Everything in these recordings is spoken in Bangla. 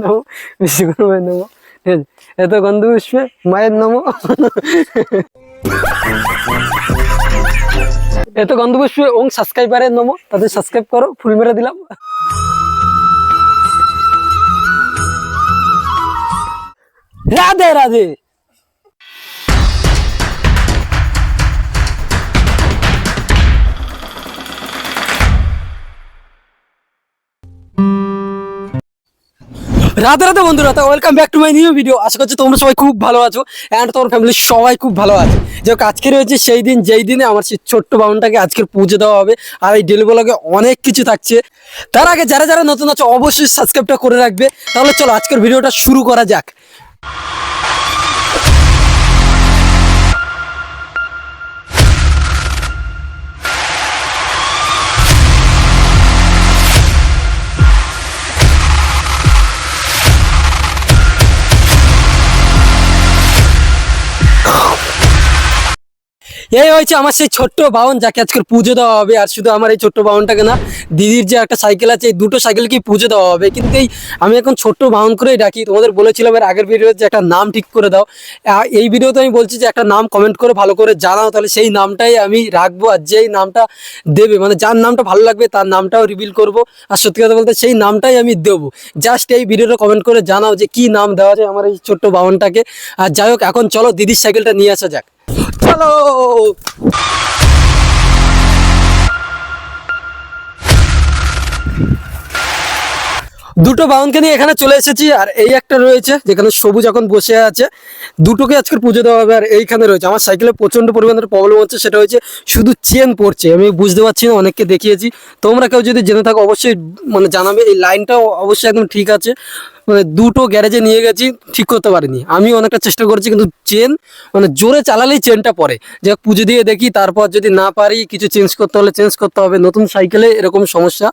নমো বিশ্বকর্মায় নমো। ঠিক আছে? এত গন্ধ পুষ্পে, মায়ের নমো। এত গন্ধ পুষ্পে ওং সাবস্ক্রাইবারের নমো, তাদের সাবস্ক্রাইব করো, ফুল মেরে দিলাম। রাধে রাধে। রাতে রাতে বন্ধুরা, তো welcome back to my new video আশা করছি তোমরা সবাই খুব ভালো আছো অ্যান্ড তোমার ফ্যামিলি সবাই খুব ভালো আছে। যে আজকে রয়েছে সেই দিন, যেই দিনে আমার সেই ছোট্ট বাউনটাকে আজকে পুজো দেওয়া হবে। আর এই ডেলি ব্লগে অনেক কিছু থাকছে। তার আগে যারা যারা নতুন আছে, অবশ্যই সাবস্ক্রাইবটা করে রাখবে। তাহলে চলো, আজকের ভিডিওটা শুরু করা যাক। এই হয়েছে আমার সেই ছোট্ট বাউন যাকে আজকের পুজো দেওয়া হবে। আর শুধু আমার এই ছোট্ট বাউনটাকে না, দিদির যে একটা সাইকেল আছে, এই দুটো সাইকেলকে পুজো দেওয়া হবে। কিন্তু এই আমি এখন ছোট্ট বাউন করেই ডাকি। তোমাদের বলেছিলাম এর আগের ভিডিওতে যে একটা নাম ঠিক করে দাও। এই ভিডিওতে আমি বলছি যে একটা নাম কমেন্ট করে ভালো করে জানাও, তাহলে সেই নামটাই আমি রাখব আর যেই নামটা দেবে মানে যার নামটা ভালো লাগবে তার নামটাও রিভিল করব। আর সত্যি কথা বলতে সেই নামটাই আমি দেবো। জাস্ট এই ভিডিওটা কমেন্ট করে জানাও যে কি নাম দেওয়া যায় আমার এই ছোট্ট বাউনটাকে আর যাই হোক, এখন চলো দিদির সাইকেলটা নিয়ে আসা যাক। চলো দুটো বাউনকে নিয়ে এখানে চলে এসেছি, আর এই একটা রয়েছে, যেখানে সবুজ এখন বসে আছে। দুটোকে আজকের পুজো দেওয়া হবে, আর এইখানে রয়েছে। আমার সাইকেলে প্রচণ্ড পরিমাণের প্রবলেম হচ্ছে, সেটা হচ্ছে শুধু চেন পড়ছে। আমি বুঝতে পারছি না, অনেককে দেখিয়েছি। তোমরা কেউ যদি জেনে থাকো, অবশ্যই মানে জানাবে। এই লাইনটাও অবশ্যই একদম ঠিক আছে। মানে দুটো গ্যারেজে নিয়ে গেছি, ঠিক করতে পারিনি। আমি অনেকটা চেষ্টা করেছি, কিন্তু চেন মানে জোরে চালালেই চেনটা পড়ে। যে পুজো দিয়ে দেখি, তারপর যদি না পারি, কিছু চেঞ্জ করতে হলে চেঞ্জ করতে হবে। নতুন সাইকেলে এরকম সমস্যা।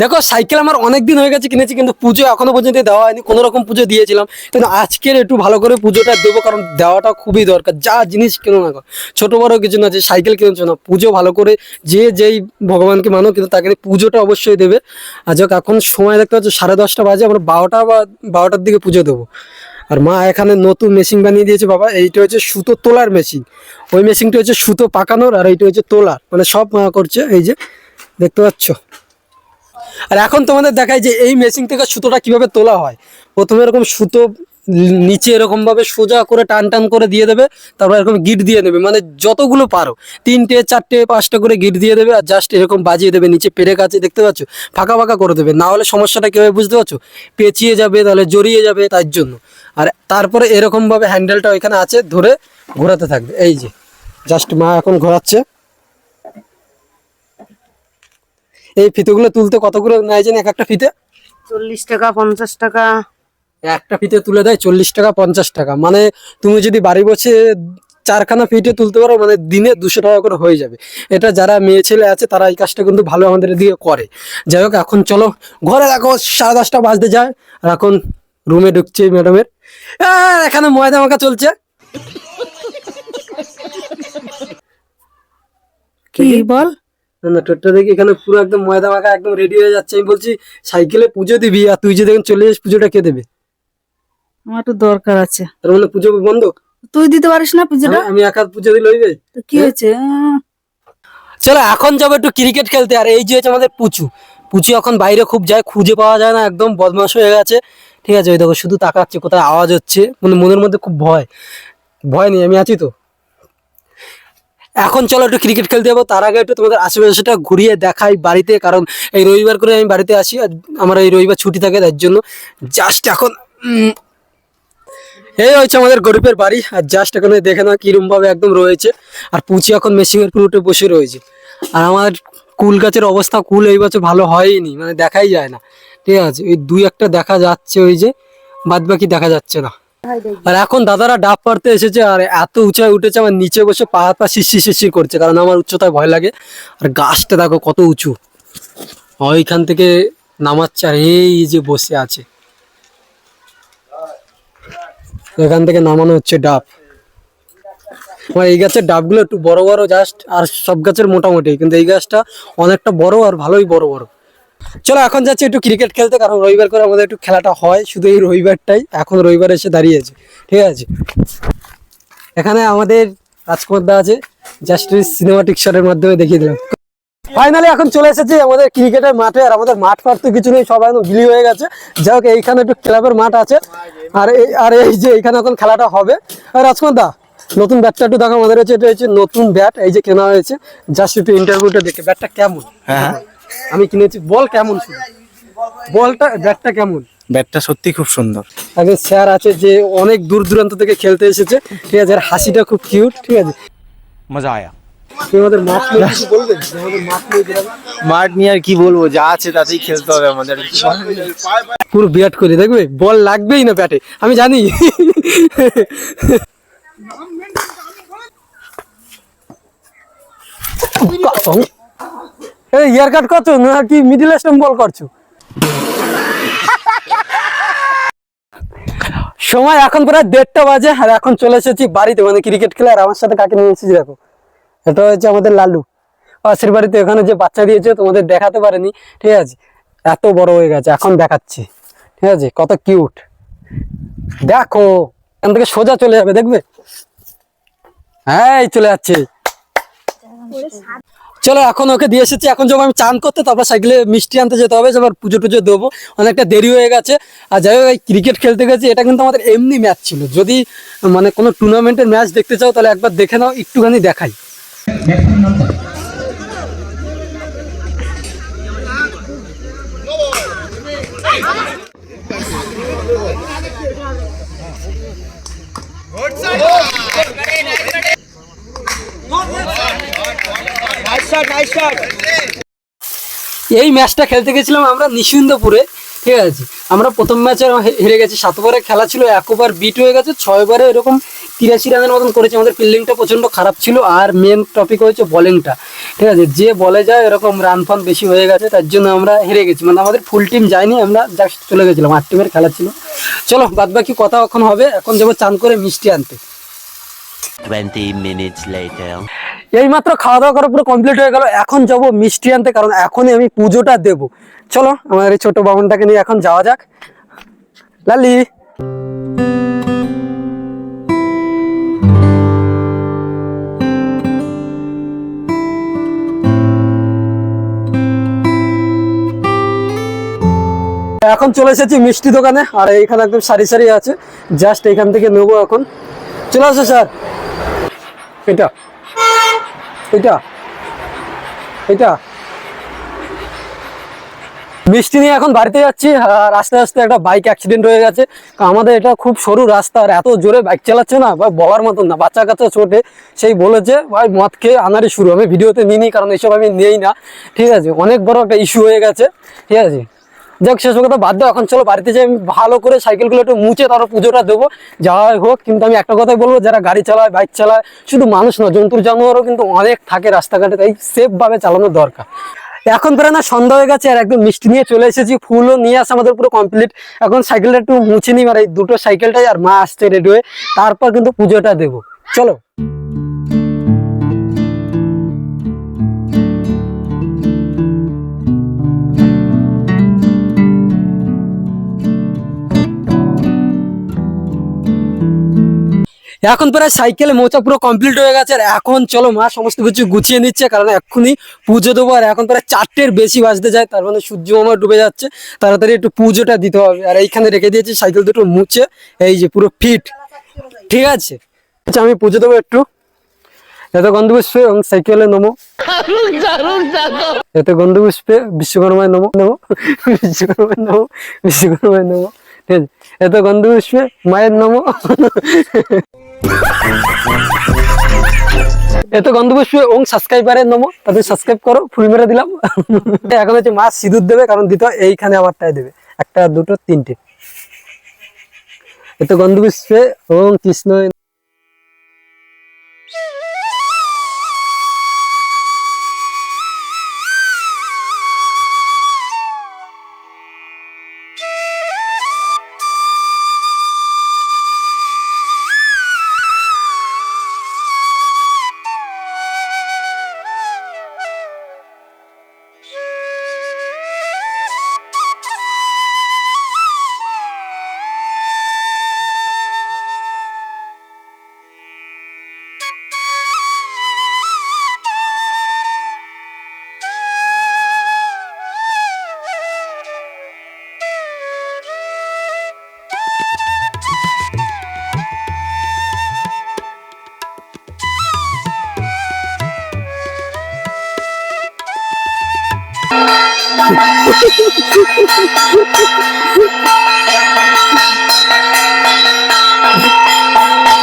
দেখো, সাইকেল আমার অনেক দিন হয়ে গেছে কিনেছি কিন্তু পুজো এখনও পর্যন্ত দেওয়া হয়নি, কোনো রকম পুজো দিয়েছিলাম। কিন্তু আজকের একটু ভালো করে পুজোটা দেবো, কারণ দেওয়াটা খুবই দরকার। যা জিনিস কেনো না ছোটো বড়ো কিছু না, যে সাইকেল কিনছো না, পুজো ভালো করে যে যেই ভগবানকে মানো, কিন্তু তাকে পুজোটা অবশ্যই দেবে। আর যাক এখন সময় দেখতে পাচ্ছ, সাড়ে দশটা বাজে, আমরা বারোটা বা বারোটার দিকে পুজো দেবো। আর মা এখানে নতুন মেশিন বানিয়ে দিয়েছে, বাবা, এইটা হচ্ছে সুতো তোলার মেশিন। ওই মেশিনটা হচ্ছে সুতো পাকানোর, আর এইটা হচ্ছে তোলার। মানে সব মা করছে, এই যে, দেখতে পাচ্ছ? আর এখন তোমাদের দেখায় যে এই মেশিন থেকে সুতোটা কীভাবে তোলা হয়। প্রথমে এরকম সুতো নিচে এরকম ভাবে সোজা করে টান টান করে দিয়ে দেবে, তারপর এরকম গিট দিয়ে দেবে মানে যতগুলো পারো। তিনটে, চারটে, পাঁচটা করে গিট দিয়ে দেবে আর জাস্ট এরকম বাজিয়ে দেবে, নিচে পেরে কাছে দেখতে পাচ্ছ? ফাঁকা ফাঁকা করে দেবে। না হলে সমস্যাটা কীভাবে বুঝতে পারছ? পেঁচিয়ে যাবে, তাহলে জড়িয়ে যাবে তার জন্য। আর তারপরে এরকমভাবে হ্যান্ডেলটা ওইখানে আছে, ধরে ঘোরাতে থাকবে। এই যে জাস্ট মা এখন ঘোরাচ্ছে। এই ফিতেগুলো তুলতে কতগুলো নেয় জানি এক একটা ফিতে? চল্লিশ টাকা পঞ্চাশ টাকা। একটা ফিতে তুলে দেয় চল্লিশ টাকা পঞ্চাশ টাকা। মানে তুমি যদি বাড়ি বসে চারখানা ফিটে তুলতে পারো মানে দিনে দুশো টাকা করে হয়ে যাবে। এটা যারা মেয়ে ছেলে আছে তারা এই কাজটা কিন্তু ভালো আমাদের দিকে করে। যাই হোক এখন চলো ঘরে দেখো সাড়ে দশটা বাজতে যায়। আর এখন রুমে ঢুকছে ম্যাডামের এখানে ময়দা মাখা চলছে। কি বল? না টোটটা দেখি এখানে পুরো একদম ময়দা মাখা একদম রেডি হয়ে যাচ্ছে। আমি বলছি সাইকেলে পুজো দিবি আর তুই যদি এখন চলে যাস পুজোটা কে দেবে? আমার একটু দরকার আছে। তার মানে পুজো বন্ধ? তুই দিতে পারিস না পুজোটা? আমি একা পুজো দিলে হইবে তো কি হয়েছে? চলো এখন যাব একটু ক্রিকেট খেলতে। আর এই যে হচ্ছে আমাদের পুচু। পুচু এখন বাইরে খুব যায় খুঁজে পাওয়া যায় না একদম বদমাশ হয়ে গেছে। ঠিক আছে ওই দেখো শুধু তাকাচ্ছে কোথায় আওয়াজ হচ্ছে। মানে মনের মধ্যে খুব ভয়। ভয় নেই আমি আছি তো। এখন চলো একটু ক্রিকেট খেলতে যাব। তার আগে একটু তোমাদের আশেপাশেটা ঘুরিয়ে দেখাই বাড়িতে, কারণ এই রবিবার করে আমি বাড়িতে আসি আর আমার এই রবিবার ছুটি থাকে তার জন্য জাস্ট এখন এই হচ্ছে আমাদের গরিবের বাড়ি, আর জাস্ট এখানে দেখে না কিরম ভাবে একদম রয়েছে। আর পুচি এখন মেশিনের পুরোটে বসে রয়েছে। আর আমার কুল গাছের অবস্থা কুল এই বছর ভালো হয়নি মানে দেখাই যায় না। ঠিক আছে, ওই দুই একটা দেখা যাচ্ছে ওই যে বাদ বাকি দেখা যাচ্ছে না। আর এখন দাদারা ডাব পারতে এসেছে আর এত উঁচায় উঠেছে, আমার নিচে বসে পা হাত পা শিরশির শিরশির করছে, কারণ আমার উচ্চতায় ভয় লাগে। আর গাছটা দেখো কত উঁচু। ওইখান থেকে নামাচ্ছে আর এই যে বসে আছে। এখান থেকে নামানো হচ্ছে ডাব। আমার এই গাছের ডাবগুলো একটু বড় বড় জাস্ট, আর সব গাছের মোটামুটি, কিন্তু এই গাছটা অনেকটা বড় আর ভালোই বড় বড়। চলো, এখন যাচ্ছি একটু ক্রিকেট খেলতে, কারণ রবিবার করে আমাদের একটু খেলাটা হয়, শুধু এই রবিবারটাই। এখন রবিবার এসে দাঁড়িয়েছে ঠিক আছে? এখানে আমাদের রাজকুমার দা আছে জাস্ট সিনেমাটিক শটের মাধ্যমে দেখিয়ে দিলাম। ফাইনালি এখন চলে এসেছি আমাদের ক্রিকেটের মাঠে, আর আমাদের মাঠ ফাট তো কিছু নেই, সবাই গিলি হয়ে গেছে। যাই হোক, এইখানে একটু ক্লাবের মাঠ আছে, আর এই আর এই যে এইখানে এখন খেলাটা হবে। আর রাজকুমার দা, নতুন ব্যাটটা একটু দেখো আমাদের হচ্ছে, এটা হচ্ছে নতুন ব্যাট, এই যে কেনা হয়েছে। জাস্ট একটু ইন্টারভিউটা দেখে, ব্যাটটা কেমন? হ্যাঁ। আমি কিনেছি। বল কেমন শুধু বলটা ব্যাটটা কেমন? ব্যাটটা সত্যি খুব সুন্দর। একজন স্যার আছে যে অনেক দূর দূরান্ত থেকে খেলতে এসেছে। ঠিক আছে আর হাসিটা খুব কিউট ঠিক আছে? মজা আয়া। আমাদের মাঠ নিয়ে কিছু বলবেন আমাদের মাঠ নিয়ে মাঠ নিয়ে আর কি বলব যা আছে তাতেই খেলতে হবে আমাদের। পুরো বিরাট কোহলি দেখবে? বল লাগবেই না ব্যাটে আমি জানি। ইয়ার কাট করছ? না কি মিডিল স্টাম্প বল করছ? সময় এখন প্রায় দেড়টা বাজে আর এখন চলে এসেছি বাড়িতে মানে ক্রিকেট খেলে আর আমার সাথে কাকে নিয়ে এসেছি দেখো? এটা হচ্ছে আমাদের লালু। পাশের বাড়িতে ওখানে যে বাচ্চা দিয়েছে, তোমাদের দেখাতে পারেনি, ঠিক আছে? এত বড় হয়ে গেছে, এখন দেখাচ্ছি। ঠিক আছে? কত কিউট দেখো, এখান থেকে সোজা চলে যাবে, দেখবে? হ্যাঁ এই চলে যাচ্ছে। চলো, এখন ওকে দিয়ে এসেছি। এখন যখন আমি চান করতে, তারপর সাইকেলে মিষ্টি আনতে যেতে হবে এবার পুজো টুজো দেবো। অনেকটা দেরি হয়ে গেছে। আর যাই হোক ক্রিকেট খেলতে গেছি। এটা কিন্তু আমাদের এমনি ম্যাচ ছিল। যদি মানে কোনো টুর্নামেন্টের ম্যাচ দেখতে চাও, তাহলে একবার দেখে নাও, একটুখানি দেখাই। এই ম্যাচটা খেলতে গেছিলাম আমরা নিশ্চিন্দপুরে ঠিক আছে? আমরা প্রথম ম্যাচে হেরে গেছি সাত ওভারে খেলা ছিল এক ওভার বিট হয়ে গেছে ছয় ওভারে এরকম তিরাশি রানের মতন করেছে আমাদের ফিল্ডিংটা প্রচণ্ড খারাপ ছিল আর মেন টপিক হয়েছে বলিংটা ঠিক আছে? যে বলে যায় এরকম রান ফান বেশি হয়ে গেছে তার জন্য আমরা হেরে গেছি মানে আমাদের ফুল টিম যায়নি আমরা জাস্ট চলে গেছিলাম আট টিমের খেলা ছিল। চলো বাদ বাকি কথা এখন হবে এখন যাব চান করে মিষ্টি আনতে। 20 minutes later. এই মাত্র খাওয়া দাওয়া করা পুরো কমপ্লিট হয়ে গেল। এখন যাব মিষ্টি আনতে, কারণ এখনই আমি পুজোটা দেব। চলো, আমার এই ছোট বামনটাকে নিয়ে এখন যাওয়া যাক। লালি। এখন চলে এসেছি মিষ্টি দোকানে, আর এইখানে একদম সারি সারি আছে। জাস্ট এইখান থেকে নেব এখন। চলে আসো, স্যার। এটা। এটা। এটা। মিষ্টি নিয়ে এখন বাড়িতে যাচ্ছি আর আস্তে আস্তে একটা বাইক অ্যাক্সিডেন্ট হয়ে গেছে। আমাদের এটা খুব সরু রাস্তা, আর এত জোরে বাইক চালাচ্ছে না, ভাই, বলার মতন না। বাচ্চা কাচ্চা ছোটে, সেই বলেছে, ভাই, মদ খেয়ে আনারই শুরু আমি ভিডিওতে নিইনি, কারণ এইসব আমি নেই না। ঠিক আছে, অনেক বড় একটা ইস্যু হয়ে গেছে, ঠিক আছে। যাক, শেষ কথা বাদ দাও, এখন চলো বাড়িতে যাই ভালো করে সাইকেলগুলো একটু মুছে তারপর পুজোটা দেবো। যাই হোক, কিন্তু আমি একটা কথাই বলব, যারা গাড়ি চালায়, বাইক চালায়, শুধু মানুষ না জন্তুর জানোয়ারও কিন্তু অনেক থাকে রাস্তাঘাটে, তাই সেফভাবে চালানো দরকার। এখন প্রায় না সন্ধ্যা হয়ে গেছে, আর একদম মিষ্টি নিয়ে চলে এসেছি, ফুলও নিয়ে আসে আমাদের পুরো কমপ্লিট এখন সাইকেলটা একটু মুছে নিই আর এই দুটো সাইকেলটাই আর মা আসছে রেডি হয়ে, তারপর কিন্তু পুজোটা দেবো। চলো। এখন প্রায় সাইকেলে মোচা পুরো কমপ্লিট হয়ে গেছে, আর এখন চলো মা সমস্ত কিছু গুছিয়ে নিচ্ছে, কারণ এক্ষুনি পুজো দেবো, আর এখন প্রায় চারটের বেশি বাজতে যায়, তার মানে সূর্য আমার ডুবে যাচ্ছে, তাড়াতাড়ি একটু পুজোটা দিতে হবে। আর এইখানে রেখে দিয়েছি সাইকেল দুটো মুছে, এই যে পুরো ফিট। ঠিক আছে? আচ্ছা আমি পুজো দেবো একটু। এত গন্ধপুষ্পে এবং সাইকেলে নমো এত গন্ধ গন্ধপুষ্পে বিশ্বকর্মায় নমো নমো বিশ্বকর্মায় নমো বিশ্বকর্মায় নমো ঠিক আছে? এত গন্ধপুষ্পে মায়ের নমো এত গন্ধবস্য এবং সাবস্ক্রাইবারের নমো তাদের সাবস্ক্রাইব করো, ফুল মেরে দিলাম। এখন হচ্ছে মাছ সিঁদুর দেবে, কারণ দিতে এইখানে আমারটাই দেবে। একটা, দুটো, তিনটে। এত গন্ধপুষ্পে ওং কৃষ্ণ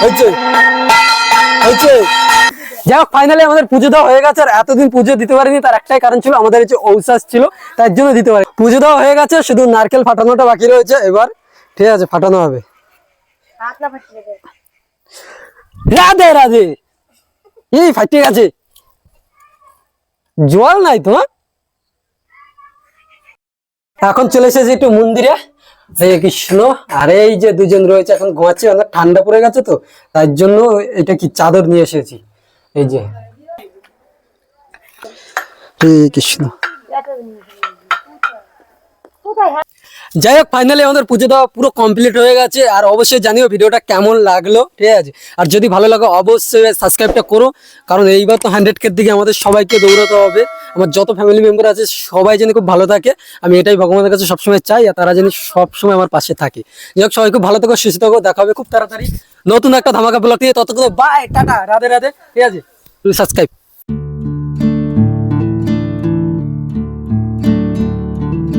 হয়েছে। হয়েছে। যাই হোক ফাইনালি আমাদের পুজো দেওয়া হয়ে গেছে আর এতদিন পুজো দিতে পারিনি তার একটাই কারণ ছিল আমাদের হচ্ছে ঔসাস ছিল তার জন্য দিতে পারি পুজো দেওয়া হয়ে গেছে শুধু নারকেল ফাটানোটা বাকি রয়েছে এবার ঠিক আছে ফাটানো হবে। রাধে রাধে। এই ফাইটে গেছে। জল নাই তো হ্যাঁ? এখন চলে এসেছি একটু মন্দিরে। হরে কৃষ্ণ। আর এই যে দুজন রয়েছে, এখন ঘুমাচ্ছে, অনেক ঠান্ডা পড়ে গেছে তো তার জন্য এটা কি চাদর নিয়ে এসেছি। এই যে। হরে কৃষ্ণ। যাই হোক ফাইনালি আমাদের পুজো দেওয়া পুরো কমপ্লিট হয়ে গেছে। আর অবশ্যই জানিও ভিডিওটা কেমন লাগল, ঠিক আছে? আর যদি ভালো লাগে, অবশ্যই সাবস্ক্রাইবটা করো। কারণ এইবার তো হান্ড্রেড কের দিকে আমাদের সবাইকে দৌড়াতে হবে। আমার যত ফ্যামিলি মেম্বার আছে, সবাই যেন খুব ভালো থাকে। আমি এটাই ভগবানের কাছে সবসময় চাই, আর তারা যেন সবসময় আমার পাশে থাকে। যাই হোক, সবাই খুব ভালো থাকো, সুস্থ থাকো, দেখা হবে খুব তাড়াতাড়ি। নতুন একটা ধামাকা ব্লগ দিয়ে ততক্ষণ বাই টাটা, রাধে রাধে, ঠিক আছে? সাবস্ক্রাইব